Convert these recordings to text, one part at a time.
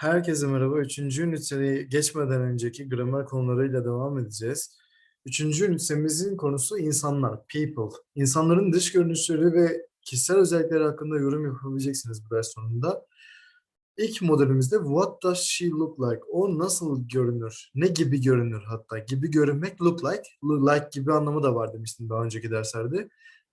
Herkese merhaba. Üçüncü üniteye geçmeden önceki gramer konularıyla devam edeceğiz. Üçüncü ünitemizin konusu insanlar, people. İnsanların dış görünüşleri ve kişisel özellikleri hakkında yorum yapabileceksiniz bu ders sonunda. İlk modelimizde what does she look like? O nasıl görünür? Ne gibi görünür hatta? Gibi görünmek look like. Look like gibi anlamı da var demiştim daha önceki derslerde.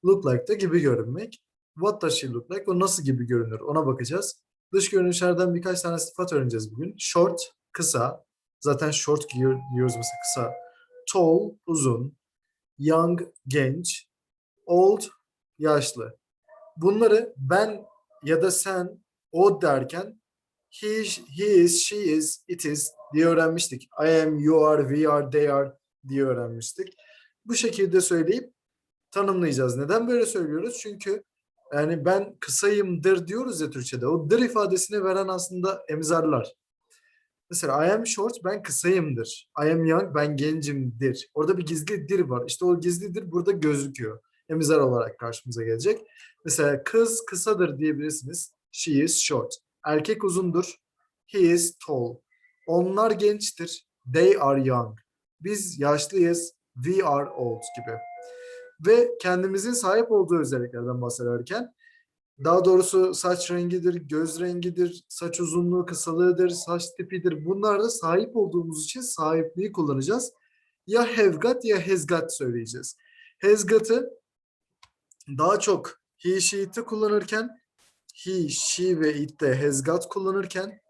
Look like da gibi görünmek. What does she look like? O nasıl gibi görünür? Ona bakacağız. Dış görünüşlerden birkaç tane sıfat öğreneceğiz bugün. Short, kısa. Zaten short giyiyor, giyiyoruz mesela kısa. Tall, uzun. Young, genç. Old, yaşlı. Bunları ben ya da sen, o derken he, he is, she is, it is diye öğrenmiştik. I am, you are, we are, they are diye öğrenmiştik. Bu şekilde söyleyip tanımlayacağız. Neden böyle söylüyoruz? Çünkü yani ben kısayımdır diyoruz ya Türkçe'de. O dır ifadesini veren aslında emzarlar. Mesela I am short ben kısayımdır. I am young ben gencimdir. Orada bir gizli dir var. İşte o gizli dir burada gözüküyor. Emzar olarak karşımıza gelecek. Mesela kız kısadır diyebilirsiniz. She is short. Erkek uzundur. He is tall. Onlar gençtir. They are young. Biz yaşlıyız. We are old gibi ve kendimizin sahip olduğu özelliklerden bahsederken daha doğrusu saç rengidir, göz rengidir, saç uzunluğu, kısalığıdır, saç tipidir. Bunlarda sahip olduğumuz için sahipliği kullanacağız. Ya have got ya has got söyleyeceğiz. Has got'ı daha çok he, she, it'i kullanırken he, she ve it'te has got kullanırken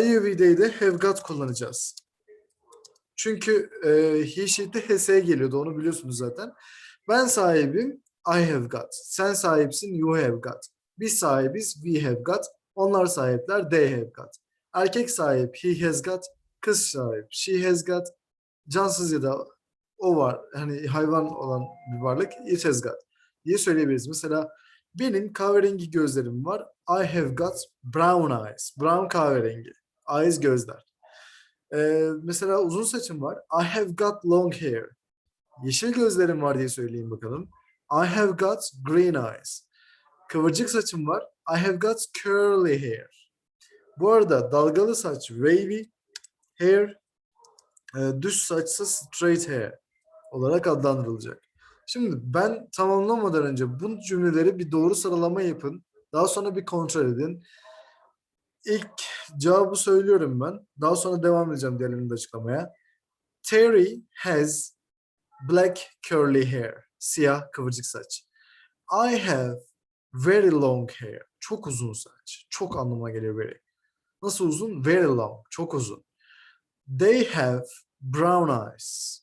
IUV'de de have got kullanacağız. Çünkü e, he, she'de has'e geliyordu onu biliyorsunuz zaten. Ben sahibim, I have got. Sen sahipsin, you have got. Biz sahibiz, we have got. Onlar sahipler, they have got. Erkek sahip, he has got. Kız sahip, she has got. Cansız ya da o var, hani hayvan olan bir varlık, it has got diye söyleyebiliriz. Mesela benim kahverengi gözlerim var. I have got brown eyes. Brown kahverengi. Eyes gözler. Ee, mesela uzun saçım var. I have got long hair. Yeşil gözlerim var diye söyleyeyim bakalım. I have got green eyes. Kıvırcık saçım var. I have got curly hair. Bu arada dalgalı saç wavy hair, e, düz saçsa straight hair olarak adlandırılacak. Şimdi ben tamamlamadan önce bu cümleleri bir doğru sıralama yapın. Daha sonra bir kontrol edin. İlk cevabı söylüyorum ben. Daha sonra devam edeceğim diğerlerini de açıklamaya. Terry has black curly hair. Siyah kıvırcık saç. I have very long hair. Çok uzun saç. Çok anlama geliyor very. Nasıl uzun? Very long. Çok uzun. They have brown eyes.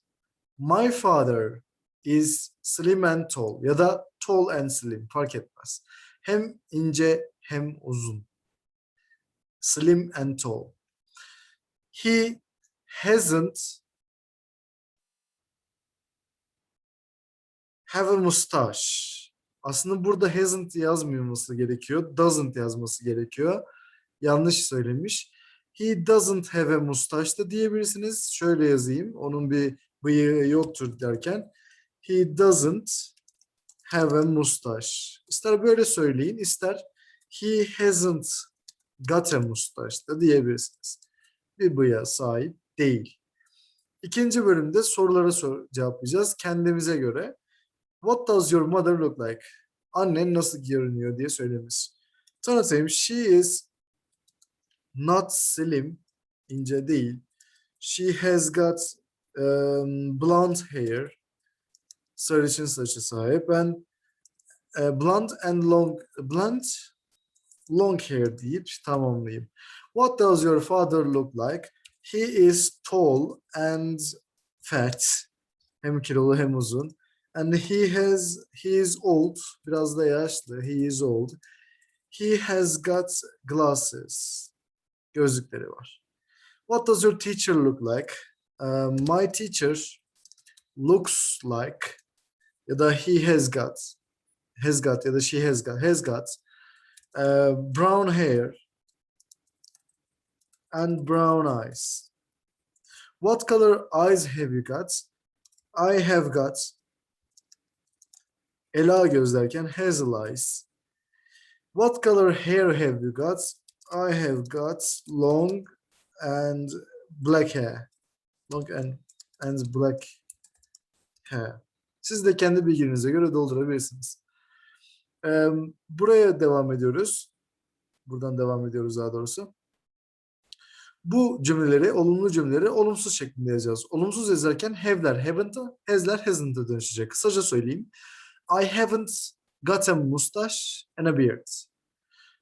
My father is slim and tall. Ya da tall and slim. Fark etmez. Hem ince hem uzun. Slim and tall. He hasn't have a mustache. Aslında burada hasn't yazmıyorması gerekiyor. Doesn't yazması gerekiyor. Yanlış söylemiş. He doesn't have a mustache da diyebilirsiniz. Şöyle yazayım. Onun bir bıyığı yoktur derken. He doesn't have a mustache. İster böyle söyleyin, ister he hasn't got a mustache da diyebilirsiniz. Bir bıyığa sahip değil. İkinci bölümde sorulara sor cevaplayacağız kendimize göre. What does your mother look like? Annen nasıl görünüyor diye söylemiş. Tanıtayım. She is not slim. ince değil. She has got um, blonde hair. Sarışın saçı sahip. And uh, blonde and long blonde long hair deyip tamamlayayım. What does your father look like? He is tall and fat. Hem kilolu hem uzun. And he has, he is old. Biraz da yaşlı. He is old. He has got glasses. Gözlükleri var. What does your teacher look like? Uh, my teacher looks like ya da he has got has got ya da she has got has got uh, brown hair and brown eyes. What color eyes have you got? I have got Ela göz derken hazel eyes. What color hair have you got? I have got long and black hair. Long and, and black hair. Siz de kendi bilginize göre doldurabilirsiniz. Ee, buraya devam ediyoruz. Buradan devam ediyoruz daha doğrusu. Bu cümleleri, olumlu cümleleri olumsuz şeklinde yazacağız. Olumsuz yazarken have'ler haven't'a, has'ler hasn't'a dönüşecek. Kısaca söyleyeyim. I haven't got a mustache and a beard.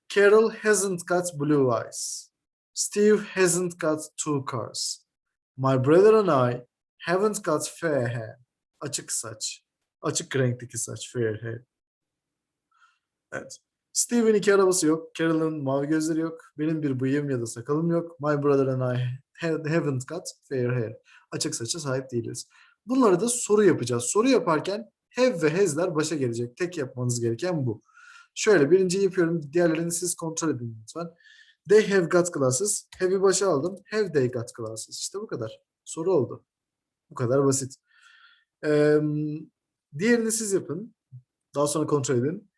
Carol hasn't got blue eyes. Steve hasn't got two cars. My brother and I haven't got fair hair. Açık saç. Açık renkteki saç. Fair hair. Evet. Steve'in iki arabası yok. Carol'ın mavi gözleri yok. Benim bir bıyığım ya da sakalım yok. My brother and I ha- haven't got fair hair. Açık saça sahip değiliz. Bunları da soru yapacağız. Soru yaparken have ve has'ler başa gelecek. Tek yapmanız gereken bu. Şöyle birinciyi yapıyorum. Diğerlerini siz kontrol edin lütfen. They have got glasses. Have'i başa aldım. Have they got glasses? İşte bu kadar. Soru oldu. Bu kadar basit. Ee, diğerini siz yapın. Daha sonra kontrol edin.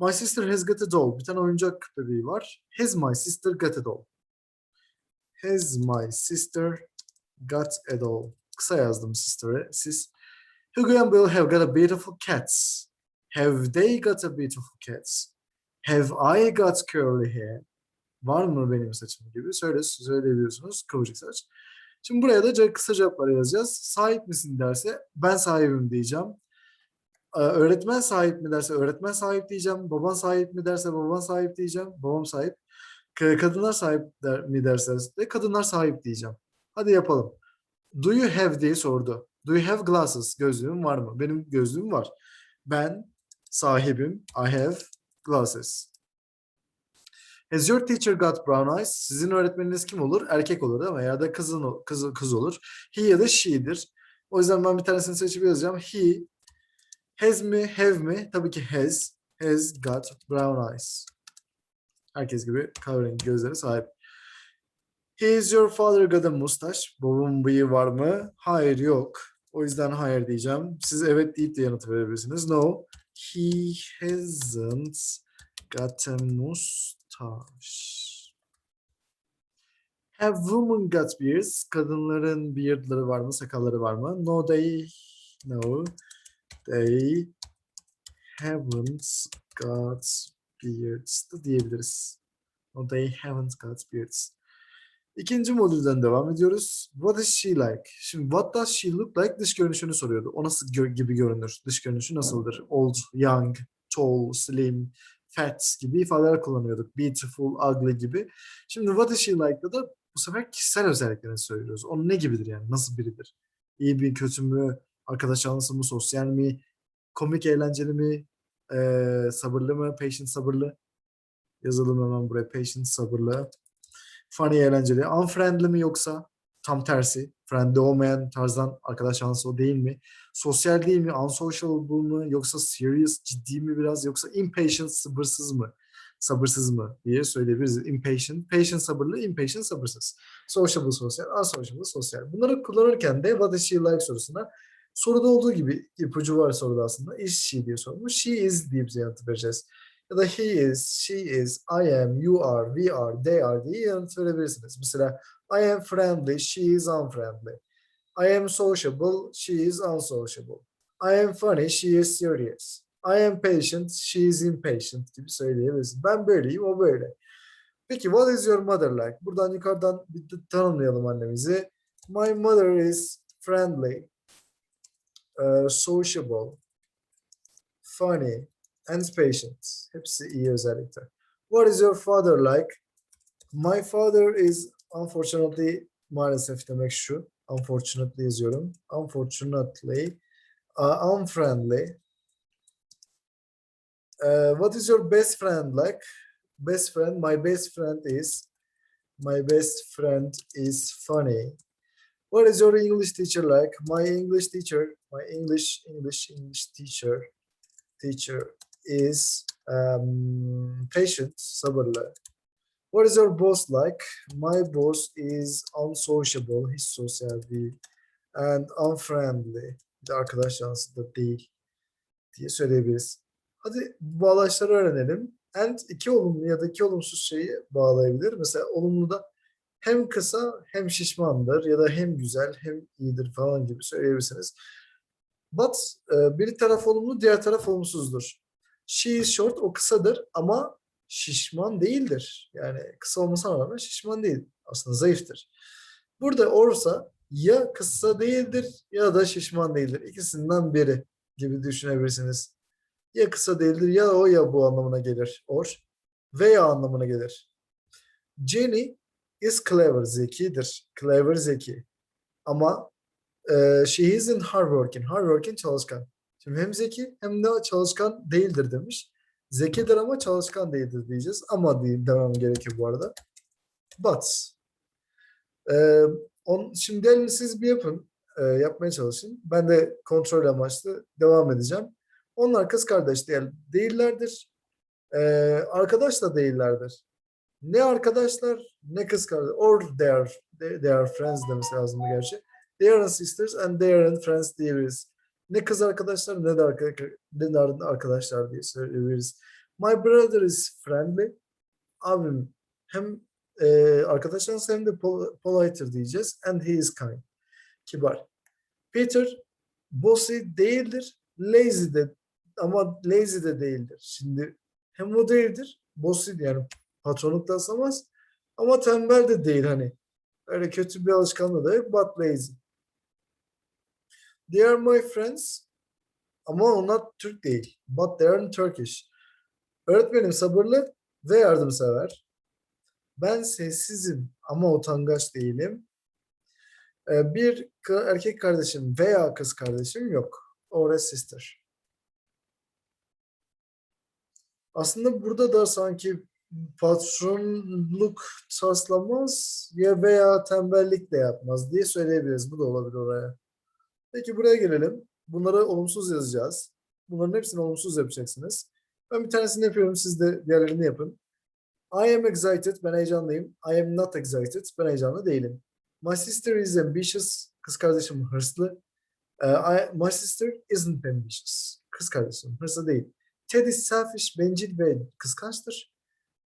My sister has got a doll. Bir tane oyuncak bebeği var. Has my sister got a doll? Has my sister got a doll? Kısa yazdım sister'e. Siz Hugo and Bill have got a beautiful cats. Have they got a beautiful cats? Have I got curly hair? Var mı benim saçım gibi söyle söyleyebiliyorsunuz kıvırcık saç. Şimdi buraya da kısa cevapları yazacağız. Sahip misin derse ben sahibim diyeceğim. Ee, Öğretmen sahip mi derse öğretmen sahip diyeceğim. Baban sahip mi derse baban sahip diyeceğim. Babam sahip. Kadınlar sahip der, mi derse de kadınlar sahip diyeceğim. Hadi yapalım. Do you have diye sordu. Do you have glasses? Gözlüğüm var mı? Benim gözlüğüm var. Ben sahibim. I have glasses. Has your teacher got brown eyes? Sizin öğretmeniniz kim olur? Erkek olur değil mi? Ya da kızın kız kız olur. He ya da she'dir. O yüzden ben bir tanesini seçip yazacağım. He has mi, have mi? Tabii ki has. Has got brown eyes. Herkes gibi kahverengi gözleri sahip. Is your father got a mustache? Babamın bıyığı var mı? Hayır yok. O yüzden hayır diyeceğim. Siz evet deyip de yanıt verebilirsiniz. No. He hasn't got a mustache. Have women got beards? Kadınların beardları var mı? Sakalları var mı? No they no. They haven't got beards diyebiliriz. No they haven't got beards. İkinci modülden devam ediyoruz. What is she like? Şimdi what does she look like? Dış görünüşünü soruyordu. O nasıl gö- gibi görünür? Dış görünüşü nasıldır? Old, young, tall, slim, fat gibi ifadeler kullanıyorduk. Beautiful, ugly gibi. Şimdi what is she like'da da bu sefer kişisel özelliklerini söylüyoruz. O ne gibidir yani? Nasıl biridir? İyi bir, kötü mü? Arkadaş canlısı mı? Sosyal mi? Komik, eğlenceli mi? Ee, sabırlı mı? Patient, sabırlı. Yazalım hemen buraya. Patient, sabırlı funny eğlenceli. Unfriendly mi yoksa tam tersi. Friendly olmayan tarzdan arkadaş canlısı o değil mi? Sosyal değil mi? Unsociable mu? Yoksa serious, ciddi mi biraz? Yoksa impatient, sabırsız mı? Sabırsız mı diye söyleyebiliriz. Impatient, patient sabırlı, impatient sabırsız. Sociable sosyal, unsociable sosyal. Bunları kullanırken de what is she like sorusuna soruda olduğu gibi ipucu var soruda aslında. Is she diye sormuş. She is diye bize yanıt vereceğiz ya da he is, she is, I am, you are, we are, they are diye yanıt verebilirsiniz. Mesela I am friendly, she is unfriendly. I am sociable, she is unsociable. I am funny, she is serious. I am patient, she is impatient gibi söyleyebilirsiniz. Ben böyleyim, o böyle. Peki what is your mother like? Buradan yukarıdan bir tanımlayalım annemizi. My mother is friendly, uh, sociable, funny, and patient. Hepsi iyi özellikler. What is your father like? My father is unfortunately maalesef demek şu. Unfortunately yazıyorum. Unfortunately uh, unfriendly. Uh, what is your best friend like? Best friend, my best friend is my best friend is funny. What is your English teacher like? My English teacher, my English English English teacher teacher is um, patient, sabırlı. What is your boss like? My boss is unsociable, hiç sosyal değil. And unfriendly. Bir de arkadaş da değil diye söyleyebiliriz. Hadi bağlaçları öğrenelim. and iki olumlu ya da iki olumsuz şeyi bağlayabilir. Mesela olumlu da hem kısa hem şişmandır ya da hem güzel hem iyidir falan gibi söyleyebilirsiniz. But e, bir taraf olumlu, diğer taraf olumsuzdur. She is short, o kısadır ama şişman değildir. Yani kısa olmasına rağmen şişman değil. Aslında zayıftır. Burada orsa ya kısa değildir ya da şişman değildir. İkisinden biri gibi düşünebilirsiniz. Ya kısa değildir ya o ya bu anlamına gelir. Or veya anlamına gelir. Jenny is clever, zekidir. Clever, zeki. Ama e, she isn't hardworking. Hardworking çalışkan. Şimdi hem zeki hem de çalışkan değildir demiş. Zekidir ama çalışkan değildir diyeceğiz. Ama değil demem gerekiyor bu arada. But. E, on, şimdi gelin siz bir yapın. E, yapmaya çalışın. Ben de kontrol amaçlı devam edeceğim. Onlar kız kardeş değil, değillerdir. E, arkadaş da değillerdir. Ne arkadaşlar ne kız kardeş. Or they are, they, they are friends demesi lazım gerçi. They are sisters and they are friends diyebiliriz. Ne kız arkadaşlar ne de arka- ne de arkadaşlar diye söyleyebiliriz. My brother is friendly. Abim hem e, arkadaşlarınız hem de pol- polite'ır diyeceğiz. And he is kind. Kibar. Peter bossy değildir. Lazy de ama lazy de değildir. Şimdi hem o değildir. Bossy yani patronluk da asamaz. Ama tembel de değil hani. Öyle kötü bir alışkanlığı da yok. But lazy. They are my friends. Ama onlar Türk değil. But they are Turkish. Öğretmenim sabırlı ve yardımsever. Ben sessizim ama utangaç değilim. Ee, Bir erkek kardeşim veya kız kardeşim yok. Or sister. Aslında burada da sanki patronluk taslamaz ya veya tembellik de yapmaz diye söyleyebiliriz. Bu da olabilir oraya. Peki buraya gelelim. Bunları olumsuz yazacağız. Bunların hepsini olumsuz yapacaksınız. Ben bir tanesini yapıyorum. Siz de diğerlerini yapın. I am excited. Ben heyecanlıyım. I am not excited. Ben heyecanlı değilim. My sister is ambitious. Kız kardeşim hırslı. Uh, I, my sister isn't ambitious. Kız kardeşim hırslı değil. Ted is selfish, bencil ve kıskançtır.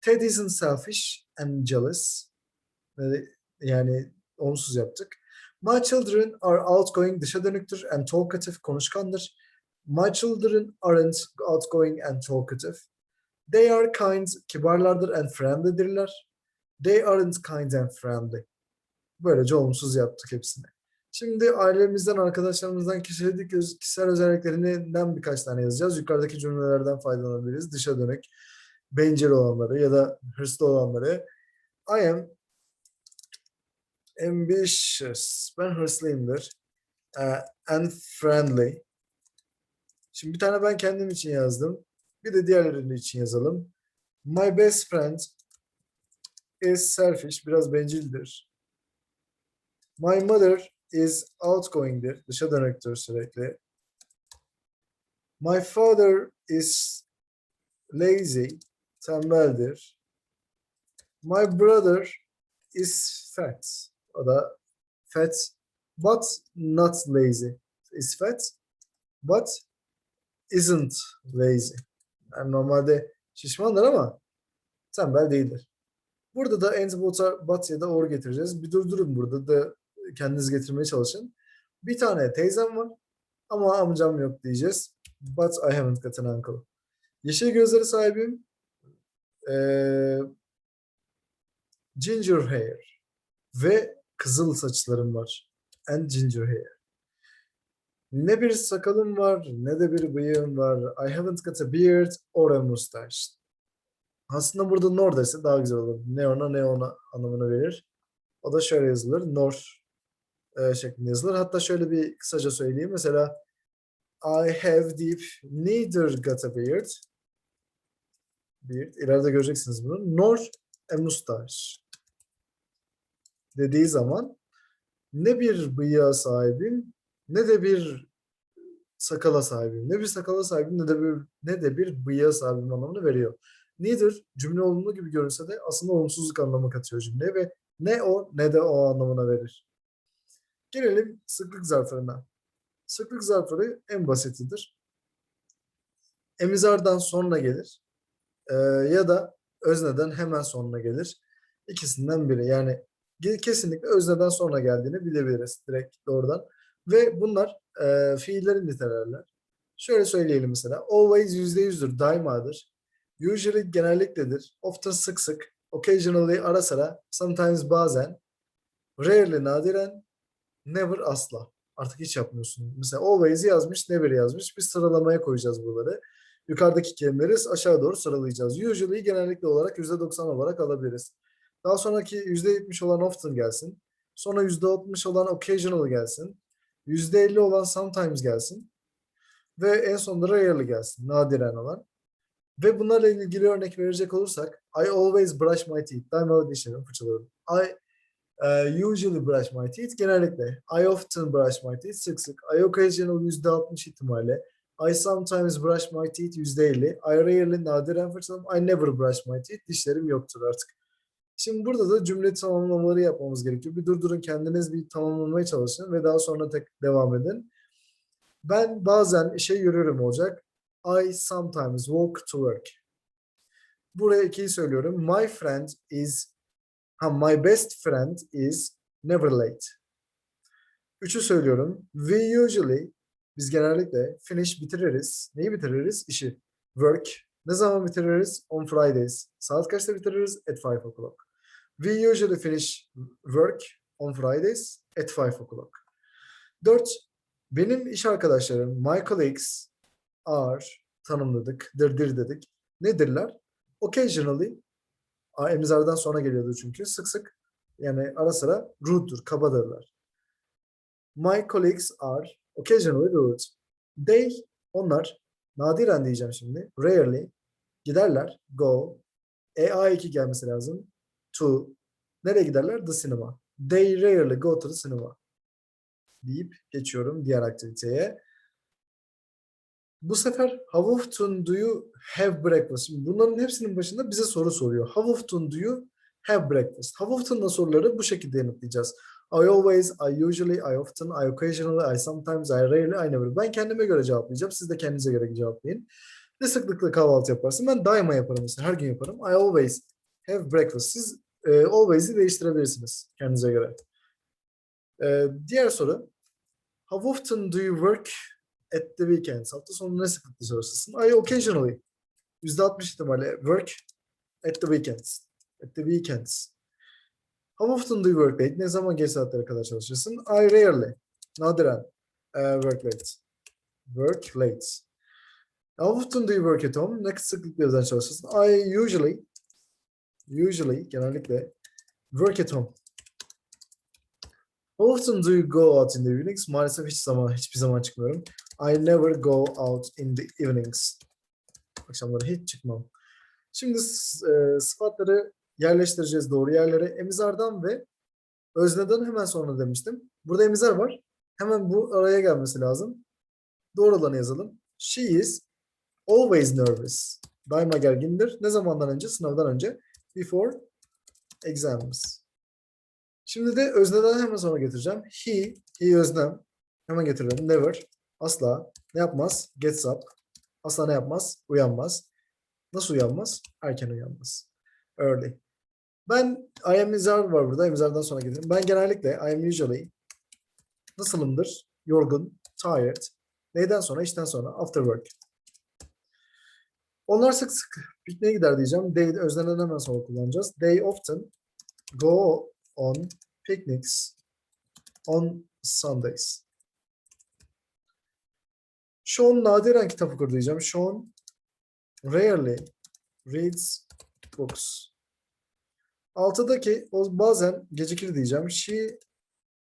Ted isn't selfish and jealous. Ee, Yani olumsuz yaptık. My children are outgoing, dışa dönüktür and talkative, konuşkandır. My children aren't outgoing and talkative. They are kind, kibarlardır and friendly'dirler. They aren't kind and friendly. Böylece olumsuz yaptık hepsini. Şimdi ailemizden, arkadaşlarımızdan kişilik, kişisel özelliklerinden birkaç tane yazacağız. Yukarıdaki cümlelerden faydalanabiliriz. Dışa dönük, bencil olanları ya da hırslı olanları. I am ambitious. Ben hırslıyımdır. Uh, and friendly. Şimdi bir tane ben kendim için yazdım. Bir de diğerleri için yazalım. My best friend is selfish. Biraz bencildir. My mother is outgoing'dir. Dışa dönüktür sürekli. My father is lazy. Tembeldir. My brother is fat. O da fat but not lazy. Is fat but isn't lazy. Yani normalde şişmandır ama tembel değildir. Burada da and but, but ya da or getireceğiz. Bir durdurun burada da kendiniz getirmeye çalışın. Bir tane teyzem var ama amcam yok diyeceğiz. But I haven't got an uncle. Yeşil gözleri sahibim. Ee, ginger hair. Ve kızıl saçlarım var. And ginger hair. Ne bir sakalım var ne de bir bıyığım var. I haven't got a beard or a mustache. Aslında burada nor dese daha güzel olur. Ne ona ne ona anlamına verir. O da şöyle yazılır. Nor e, şeklinde yazılır. Hatta şöyle bir kısaca söyleyeyim. Mesela I have deep neither got a beard. Beard. İleride göreceksiniz bunu. Nor a mustache. Dediği zaman ne bir bıyığa sahibim ne de bir sakala sahibim. Ne bir sakala sahibim ne de bir ne de bir bıyığa sahibim anlamını veriyor. Neither cümle olumlu gibi görünse de aslında olumsuzluk anlamı katıyor cümleye ve ne o ne de o anlamına verir. Gelelim sıklık zarflarına. Sıklık zarfları en basitidir. Emizardan sonra gelir. e, ya da özneden hemen sonuna gelir. İkisinden biri. Yani kesinlikle özneden sonra geldiğini bilebiliriz direkt doğrudan. Ve bunlar e, fiillerin nitelerler. Şöyle söyleyelim mesela. Always yüzde yüzdür, daimadır. Usually genellikledir. Often sık sık. Occasionally ara sıra. Sometimes bazen. Rarely nadiren. Never asla. Artık hiç yapmıyorsun. Mesela always yazmış, never yazmış. Biz sıralamaya koyacağız buraları. Yukarıdaki kelimeleri aşağı doğru sıralayacağız. Usually genellikle olarak %90 olarak alabiliriz. Daha sonraki %70 olan often gelsin. Sonra %60 olan occasional gelsin. %50 olan sometimes gelsin. Ve en sonunda rarely gelsin. Nadiren olan. Ve bunlarla ilgili örnek verecek olursak I always brush my teeth. Daima dişlerimi fırçalıyorum. I e, usually brush my teeth. Genellikle. I often brush my teeth. Sık sık. I occasionally %60 ihtimalle. I sometimes brush my teeth %50. I rarely nadiren fırçalarım. I never brush my teeth. Dişlerim yoktur artık. Şimdi burada da cümle tamamlamaları yapmamız gerekiyor. Bir durdurun kendiniz bir tamamlamaya çalışın ve daha sonra tek devam edin. Ben bazen işe yürürüm olacak. I sometimes walk to work. Buraya ikiyi söylüyorum. My friend is ha, my best friend is never late. Üçü söylüyorum. We usually biz genellikle finish bitiririz. Neyi bitiririz? İşi. Work. Ne zaman bitiririz? On Fridays. Saat kaçta bitiririz? At 5 o'clock. We usually finish work on Fridays at 5 o'clock. Dört, benim iş arkadaşlarım, my colleagues are, tanımladık, dırdır dedik. Nedirler? Occasionally, a, emizardan sonra geliyordu çünkü, sık sık, yani ara sıra rude'dur, kabadırlar. My colleagues are occasionally rude. They, onlar, nadiren diyeceğim şimdi, rarely, giderler, go, e, A2 gelmesi lazım, to, nereye giderler? The cinema. They rarely go to the cinema. Deyip geçiyorum diğer aktiviteye. Bu sefer how often do you have breakfast? Bunların hepsinin başında bize soru soruyor. How often do you have breakfast? How often'da soruları bu şekilde yanıtlayacağız. I always, I usually, I often, I occasionally, I sometimes, I rarely, I never. Ben kendime göre cevaplayacağım. Siz de kendinize göre cevaplayın. Ne sıklıkla kahvaltı yaparsın? Ben daima yaparım mesela. Her gün yaparım. I always have breakfast. Siz e, always'i değiştirebilirsiniz kendinize göre. E, diğer soru. How often do you work at the weekends? Hafta sonu ne sıklıkla çalışırsın? I occasionally. %60 ihtimalle work at the weekends. At the weekends. How often do you work late? Ne zaman geç saatlere kadar çalışırsın? I rarely. Nadiren. e, work late. Work late. How often do you work at home? Ne sıklıkla evden çalışırsın? I usually usually genellikle work at home. Often do you go out in the evenings? Maalesef hiç zaman hiçbir zaman çıkmıyorum. I never go out in the evenings. Akşamları hiç çıkmam. Şimdi e, sıfatları yerleştireceğiz doğru yerlere. Emizardan ve özneden hemen sonra demiştim. Burada emizar var. Hemen bu araya gelmesi lazım. Doğru olanı yazalım. She is always nervous. Daima gergindir. Ne zamandan önce? Sınavdan önce. Before exams. Şimdi de özneden hemen sonra getireceğim. He, he öznem. Hemen getirelim. Never. Asla. Ne yapmaz? Gets up. Asla ne yapmaz? Uyanmaz. Nasıl uyanmaz? Erken uyanmaz. Early. Ben I am izar var burada. İmzardan sonra gelirim. Ben genellikle I am usually nasılımdır? Yorgun, tired. Neyden sonra? İşten sonra. After work. Onlar sık sık pikniğe gider diyeceğim. They özlenen hemen sonra kullanacağız. They often go on picnics on Sundays. Sean nadiren kitap okur diyeceğim. Sean rarely reads books. Altıdaki o bazen gecikir diyeceğim. She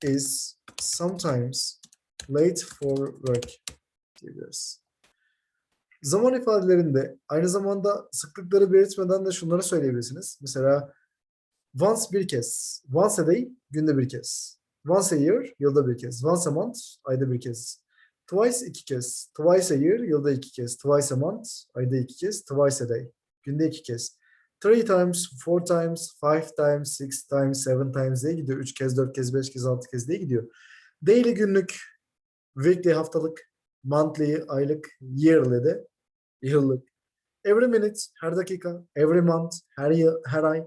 is sometimes late for work diyebiliriz. Zaman ifadelerinde aynı zamanda sıklıkları belirtmeden de şunları söyleyebilirsiniz. Mesela once bir kez, once a day günde bir kez, once a year yılda bir kez, once a month ayda bir kez, twice iki kez, twice a year yılda iki kez, twice a month ayda iki kez, twice a day günde iki kez. Three times, four times, five times, six times, seven times diye gidiyor. Üç kez, dört kez, beş kez, altı kez diye gidiyor. Daily günlük, weekly haftalık, monthly aylık, yearly de yıllık. Every minute, her dakika. Every month, her yıl, her ay.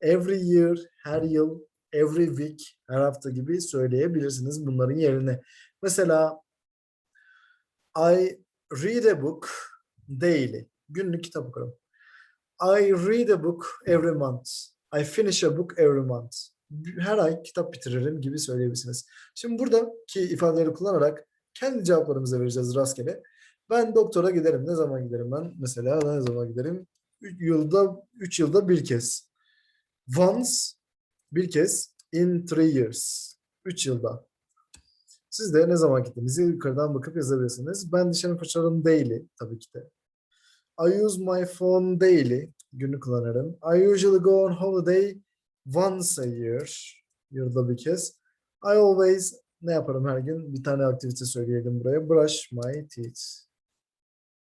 Every year, her yıl. Every week, her hafta gibi söyleyebilirsiniz bunların yerine. Mesela I read a book daily. Günlük kitap okurum. I read a book every month. I finish a book every month. Her ay kitap bitiririm gibi söyleyebilirsiniz. Şimdi buradaki ifadeleri kullanarak kendi cevaplarımızı vereceğiz rastgele. Ben doktora giderim. Ne zaman giderim ben? Mesela ne zaman giderim? Üç yılda 3 yılda bir kez. Once bir kez in three years. 3 yılda. Siz de ne zaman gittiğinizi yukarıdan bakıp yazabilirsiniz. Ben dişlerimi fırçalarım daily tabii ki de. I use my phone daily. Günlük kullanırım. I usually go on holiday once a year. Yılda bir kez. I always ne yaparım her gün? Bir tane aktivite söyleyelim buraya. Brush my teeth.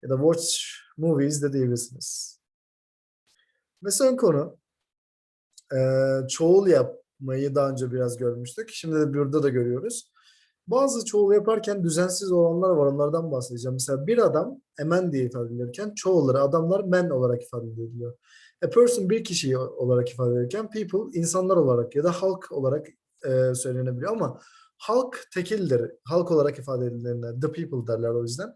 Ya da watch movies de diyebilirsiniz. Ve son konu çoğul yapmayı daha önce biraz görmüştük. Şimdi de burada da görüyoruz. Bazı çoğul yaparken düzensiz olanlar var. Onlardan bahsedeceğim. Mesela bir adam emen diye ifade edilirken çoğulları adamlar men olarak ifade ediliyor. A person bir kişi olarak ifade edilirken people insanlar olarak ya da halk olarak söylenebiliyor ama halk tekildir. Halk olarak ifade edilenler the people derler o yüzden.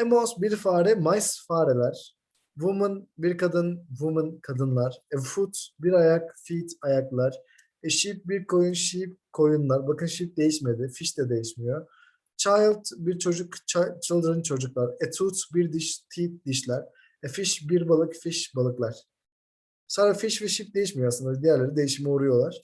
A mouse bir fare, mice fareler. Woman bir kadın, woman kadınlar. A foot bir ayak, feet ayaklar. A sheep bir koyun, sheep koyunlar. Bakın sheep değişmedi, fish de değişmiyor. Child bir çocuk, chi- children çocuklar. A tooth bir diş, teeth dişler. A fish bir balık, fish balıklar. Sadece fish ve sheep değişmiyor aslında. Diğerleri değişime uğruyorlar.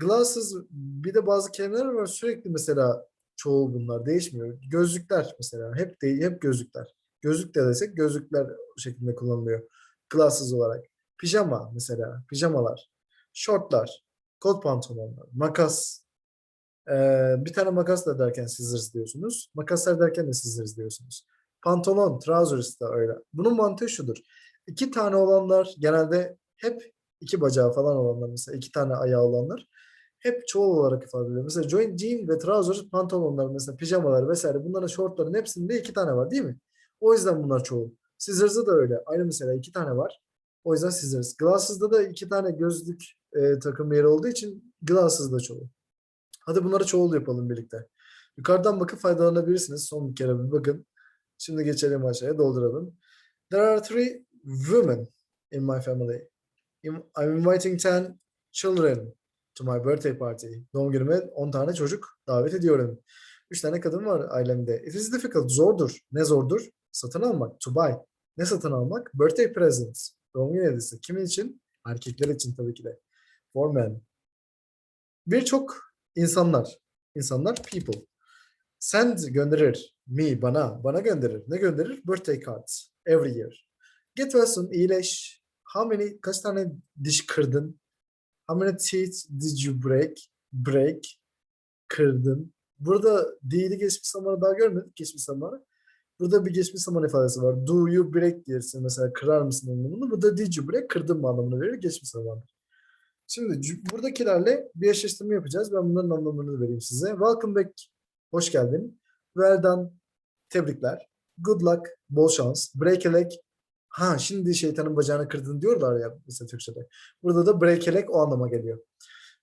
Glasses bir de bazı kelimeler var sürekli mesela çoğul bunlar değişmiyor. Gözlükler mesela hep değil hep gözlükler. Gözlük de desek gözlükler şeklinde kullanılıyor. Glasses olarak. Pijama mesela pijamalar. Şortlar, kot pantolonlar, makas. Ee, bir tane makas da derken scissors diyorsunuz. Makaslar derken de scissors diyorsunuz. Pantolon, trousers da öyle. Bunun mantığı şudur. İki tane olanlar genelde hep iki bacağı falan olanlar mesela iki tane ayağı olanlar hep çoğul olarak ifade ediyor. Mesela joint jean ve trousers pantolonlar mesela pijamalar vesaire bunların şortların hepsinde iki tane var değil mi? O yüzden bunlar çoğul. Scissors'da da öyle. Aynı mesela iki tane var. O yüzden scissors. Glasses'da da iki tane gözlük e, takım yeri olduğu için glasses da çoğul. Hadi bunları çoğul yapalım birlikte. Yukarıdan bakıp faydalanabilirsiniz. Son bir kere bir bakın. Şimdi geçelim aşağıya dolduralım. There are three women in my family. I'm inviting 10 children to my birthday party. Doğum günüme 10 tane çocuk davet ediyorum. 3 tane kadın var ailemde. It is difficult. Zordur. Ne zordur? Satın almak. To buy. Ne satın almak? Birthday presents. Doğum günü hediyesi. Kimin için? Erkekler için tabii ki de. For men. Birçok insanlar. İnsanlar people. Send gönderir. Me bana. Bana gönderir. Ne gönderir? Birthday cards. Every year. Get well soon. iyileş. How many? Kaç tane diş kırdın? How many teeth did you break? Break. Kırdın. Burada değili geçmiş zamanı daha görmedik geçmiş zamanı. Burada bir geçmiş zaman ifadesi var. Do you break diyorsun mesela kırar mısın anlamında. Burada did you break kırdın mı anlamını veriyor geçmiş zamanı. Şimdi buradakilerle bir eşleştirme yapacağız. Ben bunların anlamlarını vereyim size. Welcome back. Hoş geldin. Well done. Tebrikler. Good luck. Bol şans. Break a leg. Ha şimdi şeytanın bacağını kırdın diyorlar ya mesela Türkçe'de. Burada da leg o anlama geliyor.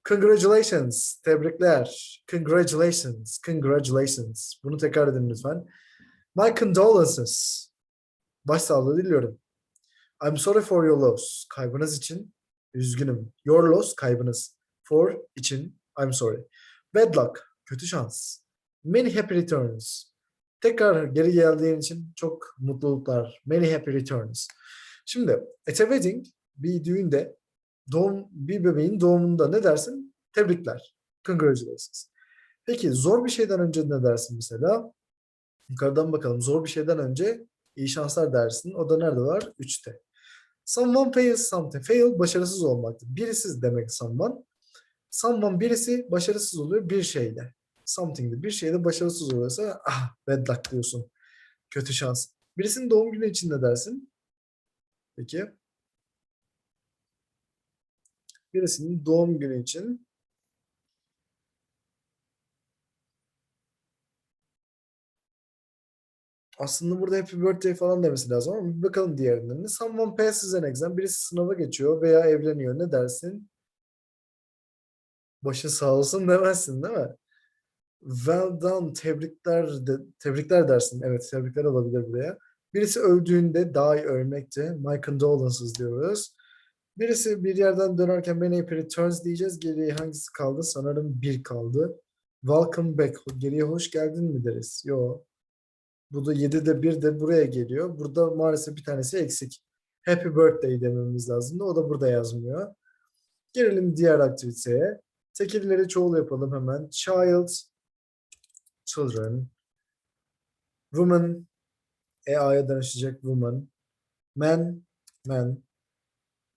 Congratulations. Tebrikler. Congratulations. Congratulations. Bunu tekrar edin lütfen. My condolences. Başsağlığı diliyorum. I'm sorry for your loss. Kaybınız için üzgünüm. Your loss kaybınız. For için I'm sorry. Bad luck. Kötü şans. Many happy returns. Tekrar geri geldiğin için çok mutluluklar. Many happy returns. Şimdi at a wedding bir düğünde doğum bir bebeğin doğumunda ne dersin? Tebrikler. Congratulations. Peki zor bir şeyden önce ne dersin mesela? Yukarıdan bakalım. Zor bir şeyden önce iyi şanslar dersin. O da nerede var? 3'te. Someone fails something. Fail başarısız olmaktır. Birisi demek someone. Someone birisi başarısız oluyor bir şeyde. Something'de bir şeyde başarısız oluyorsa ah bad luck diyorsun. Kötü şans. Birisinin doğum günü için ne dersin? Peki. Birisinin doğum günü için Aslında burada happy birthday falan demesi lazım ama bakalım diğerinden de. Someone passes an exam. Birisi sınava geçiyor veya evleniyor. Ne dersin? Başın sağ olsun demezsin değil mi? Well done. Tebrikler de, tebrikler dersin. Evet tebrikler olabilir buraya. Birisi öldüğünde die ölmekte. My condolences diyoruz. Birisi bir yerden dönerken Ben Happy returns diyeceğiz. Geriye hangisi kaldı? Sanırım bir kaldı. Welcome back. Geriye hoş geldin mi deriz? Yo. Bu da 7'de 1 de buraya geliyor. Burada maalesef bir tanesi eksik. Happy birthday dememiz lazımdı. O da burada yazmıyor. Gelelim diğer aktiviteye. Tekilleri çoğul yapalım hemen. Child, children, woman, EA'ya dönüşecek woman, man, man,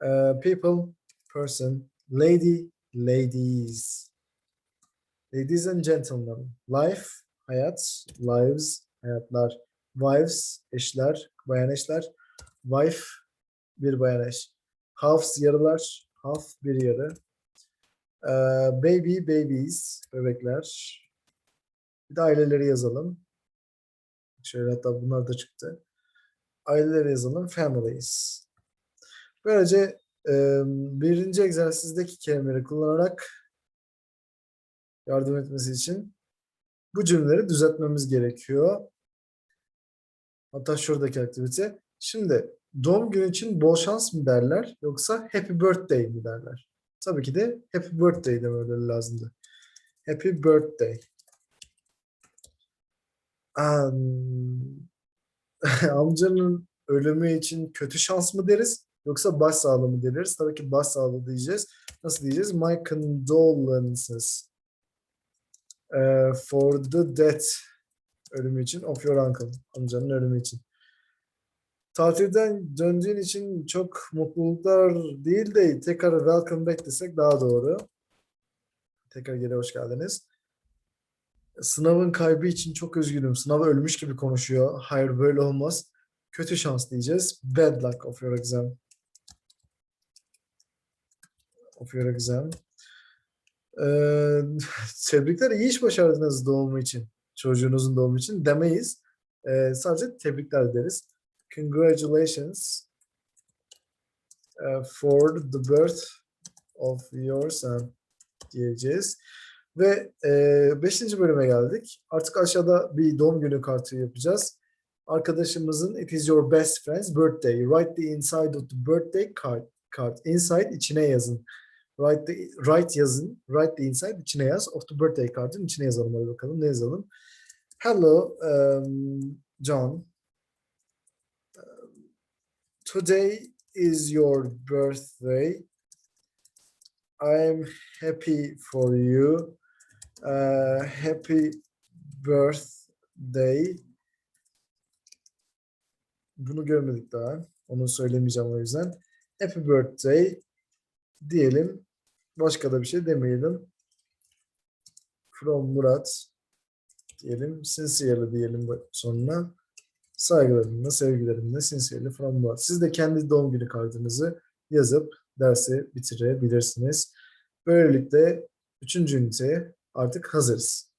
uh, people, person, lady, ladies, ladies and gentlemen, life, hayat, lives, hayatlar, wives, eşler, bayan eşler, wife, bir bayan eş, halves, yarılar, half, bir yarı, uh, baby, babies, bebekler, bir de aileleri yazalım. Şöyle hatta bunlar da çıktı. Aileleri yazalım. Families. Böylece birinci egzersizdeki kelimeleri kullanarak yardım etmesi için bu cümleleri düzeltmemiz gerekiyor. Hatta şuradaki aktivite. Şimdi doğum günü için bol şans mı derler yoksa happy birthday mi derler? Tabii ki de happy birthday demeleri lazımdı. Happy birthday. Am, amcanın ölümü için kötü şans mı deriz yoksa başsağlığı mı deriz? Tabii ki başsağlığı diyeceğiz. Nasıl diyeceğiz? My condolences eh, for the death ölümü için of your uncle. Amcanın ölümü için. Tatilden döndüğün için çok mutluluklar değil de tekrar welcome back desek daha doğru. Tekrar geri hoş geldiniz. Sınavın kaybı için çok üzgünüm. Sınav ölmüş gibi konuşuyor. Hayır böyle olmaz. Kötü şans diyeceğiz. Bad luck of your exam. Of your exam. Ee, tebrikler iyi iş başardınız doğumu için. Çocuğunuzun doğumu için demeyiz. Ee, sadece tebrikler deriz. Congratulations uh, for the birth of your son diyeceğiz. Ve e, beşinci bölüme geldik. Artık aşağıda bir doğum günü kartı yapacağız. Arkadaşımızın It is your best friend's birthday. Write the inside of the birthday card. card. Inside içine yazın. Write, the, write yazın. Write the inside içine yaz. Of the birthday card'ın içine yazalım. Hadi bakalım ne yazalım. Hello um, John. Today is your birthday. I'm happy for you. Uh, happy birthday. Bunu görmedik daha. Onu söylemeyeceğim o yüzden. Happy birthday diyelim. Başka da bir şey demeyelim. From Murat diyelim. Sincerely diyelim sonuna. Saygılarımla, sevgilerimle sincerely from Murat. Siz de kendi doğum günü kartınızı yazıp dersi bitirebilirsiniz. Böylelikle üçüncü üniteye artık hazırız.